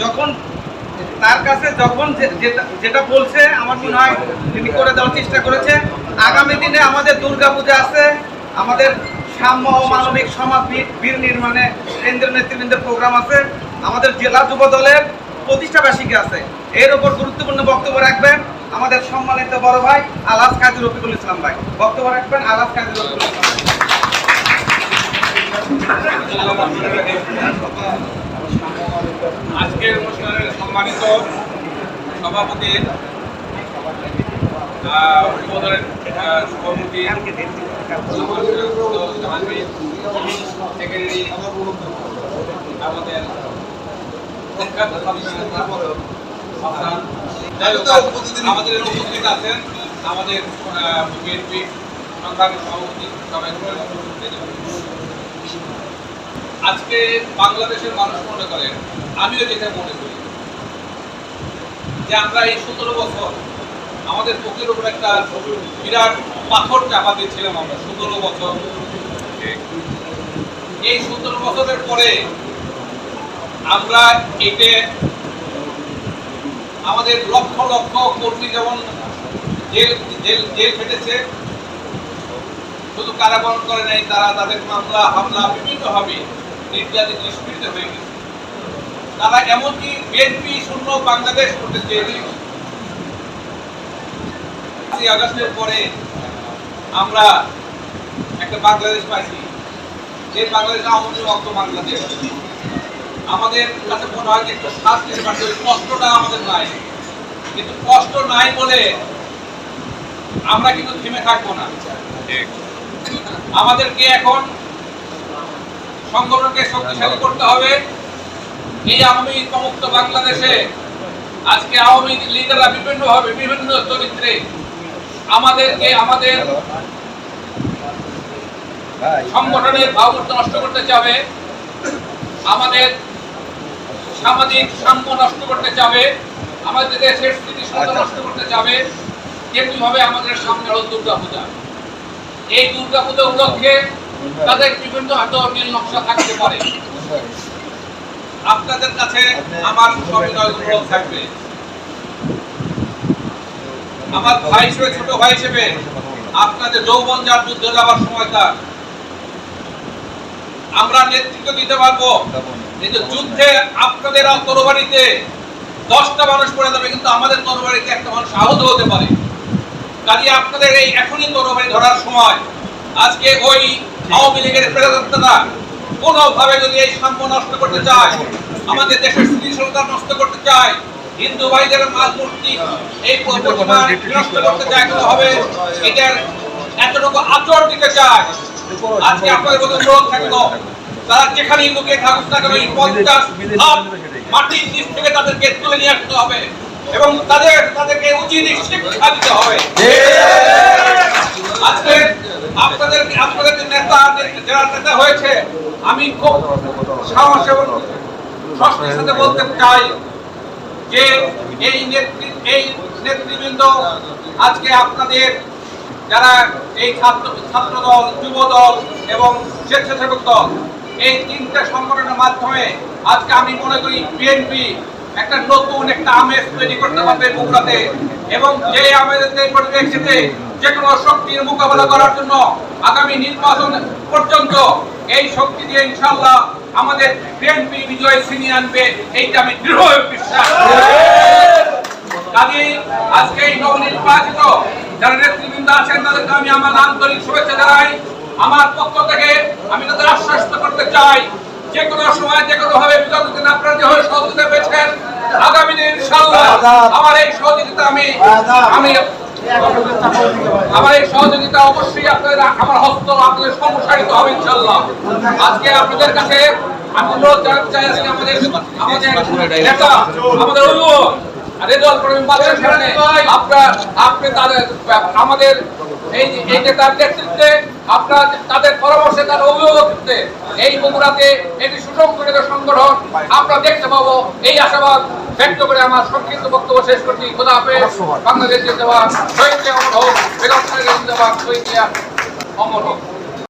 যখন তার কাছে যখন যেটা বলছে, আমার মনে হয় তিনি করে দেওয়ার চেষ্টা করেছে। আগামী দিনে আমাদের দুর্গা পূজা আছে। আমাদের সাম্য মানবিক সমাজ বীর- নির্মাণে কেন্দ্রীয় নেতৃবৃন্দের প্রোগ্রাম আছে। আমাদের জেলা যুব দলের প্রতিষ্ঠা বার্ষিকী আছে। এর উপর গুরুত্বপূর্ণ বক্তব্য রাখবেন আমাদের সম্মানিত বড় ভাই আলাস কাজী রফিকুল ইসলাম ভাই। বক্তব্য রাখবেন আলাস কাজী রফিকুল ইসলাম। আজকের অনুষ্ঠানের সম্মানিত সভাপতি সভাপতি আমাদের উপস্থিত আছেন আমাদের বিএনপি সংগ্রামী সভাপতি সবাই আজকে বাংলাদেশের মানুষ মনে করেন আমিও যেটা মনে করি, যে আমরা এই সতেরো বছর আমাদের বুকের উপর একটা বিরাট পাথর চাপা দিয়েছিলাম আমরা, সতেরো বছর। এই সতেরো বছরের পরে আমরা এতে আমাদের লক্ষ লক্ষ কর্মী যেমন জেল জেল জেল শুধু কারাবরণ করে নাই তারা তাদের মামলা, হামলা বিভিন্নভাবে নির্যাতিত, নিষ্পীড়িত হয়ে গেছে। তারা এমনকি বিএনপি শূন্য বাংলাদেশ করতে চেয়েছে আগস্টের পরে আমরা একটা বাংলাদেশ পাইছি, যে বাংলাদেশ লীগ রক্ত বাংলাদেশ। আমাদের কাছে মনে হয় যে নিতে কষ্টটা আমাদের নাই। কিন্তু কষ্ট নাই বলে আমরা কিন্তু থেমে থাকব না। আমাদেরকে এখন সংগঠনকে শক্তিশালী করতে হবে। এই আওয়ামী মুক্ত বাংলাদেশে আজকে আওয়ামী লীগেরা বিভিন্ন ভাবে বিভিন্ন চরিত্রে আমাদেরকে আমাদের সংগঠনের ভাবমূর্তি নষ্ট করতে চাবে, আমাদের সামাজিক সাম্য নষ্ট করতে চাবে, আমাদের দেশের স্থিতিশীলতা নষ্ট করতে চাবে তেমনি আমাদের সামনে দুর্গা পূজা এই দুর্গা পূজা উপলক্ষে তাদের বিভিন্ন হয়তো নীল নকশা থাকতে পারে। আপনাদের কাছে আমার সবিনয় অনুরোধ থাকবে। আমার ভাই হিসেবে, ছোট ভাই হিসেবে আপনাদের যৌবন যার যুদ্ধে যাওয়ার সময় তার। আমরা নেতৃত্ব দিতে পারব। কিন্তু যুদ্ধে আপনাদের তরবারিতে দশটা মানুষ পড়ে যাবে, কিন্তু আমাদের তরবারিতে একটা মানুষ আহত হতে পারে। কাজে আপনাদের এই এখনই তরবারি ধরার সময়। আজকে ওই আওয়ামী লীগের প্রেরণা কোনোভাবে যদি এই সাম্য নষ্ট করতে চায়, আমাদের দেশের স্থিতিশীলতা নষ্ট করতে চায়, হিন্দু ভাইদের মূর্তি এই প্রতিমা নষ্ট করতে চায় হবে এটার এতটুকু আচরণ দিতে চায়। আজকে আপনাদের মধ্যে অনুরোধ থাকল, তারা যেখানে লুকিয়ে থাকুক না কেন এই পঞ্চাশ মাটির নিচ থেকে তাদেরকে তুলে নিয়ে আসতে হবে। এবং তাদের তাদেরকে উচিত শিক্ষা দিতে হবে। আজকে আপনাদের আপনাদের যে নেতা যারা নেতা হয়েছে আমি খুব সাহস এবং স্বস্তির সাথে বলতে চাই যে এই নেতৃ এই নেতৃবৃন্দ আজকে আপনাদের যারা এই ছাত্র ছাত্র দল যুব দল এবং স্বেচ্ছাসেবক দল এই তিনটা সংগঠনের মাধ্যমে আজকে আমি মনে করি বিএনপি একটা নতুন একটা আমেজ তৈরি করতে পারবে বগুড়াতে এবং যে আমেজের পরিপ্রেক্ষিতে যে কোনো শক্তির মোকাবেলা করার জন্য আগামী নির্বাচন পর্যন্ত এই শক্তি দিয়ে ইনশাল্লাহ আমাদের বিএনপি বিজয় ছিনিয়ে আনবে, এইটা আমি দৃঢ় বিশ্বাস। কাজেই আজকে এই নবনির্বাচিত যারা নেতৃবৃন্দ আছেন, তাদেরকে আমি আমার আন্তরিক শুভেচ্ছা জানাই আমার পক্ষ থেকে আমি তাদের আশ্বস্ত করতে চাই যে কোনো সময় যে কোনো ভাবে বিগত আপনারা যে হয়ে সহযোগিতা পেয়েছেন আগামী দিন ইনশাআল্লাহ আমার এই সহযোগিতা আমি আমি আমার এই সহযোগিতা অবশ্যই আপনাদের আমার হস্ত আপনাদের সম্প্রসারিত হবে ইনশাআল্লাহ। আজকে আপনাদের কাছে আমি অনুরোধ জানাতে চাই আজকে আমাদের আমাদের নেতা আমাদের অভিভাবক। রেজাল করিম বাদশাহ সামনে আপনার আপনি তাদের আমাদের এই এই যে তার নেতৃত্বে আপনার তাদের পরামর্শে তার অভিভাবকত্বে এই বগুড়াতে একটি সুসংগঠিত সংগঠন আমরা দেখতে পাবো। এই আশাবাদ ব্যক্ত করে আমার সংক্ষিপ্ত বক্তব্য শেষ করছি। খোদা হাফেজ। বাংলাদেশ জিন্দাবাদ। শহীদ অমর হোক বেগম শহীদ জিয়া অমর হোক।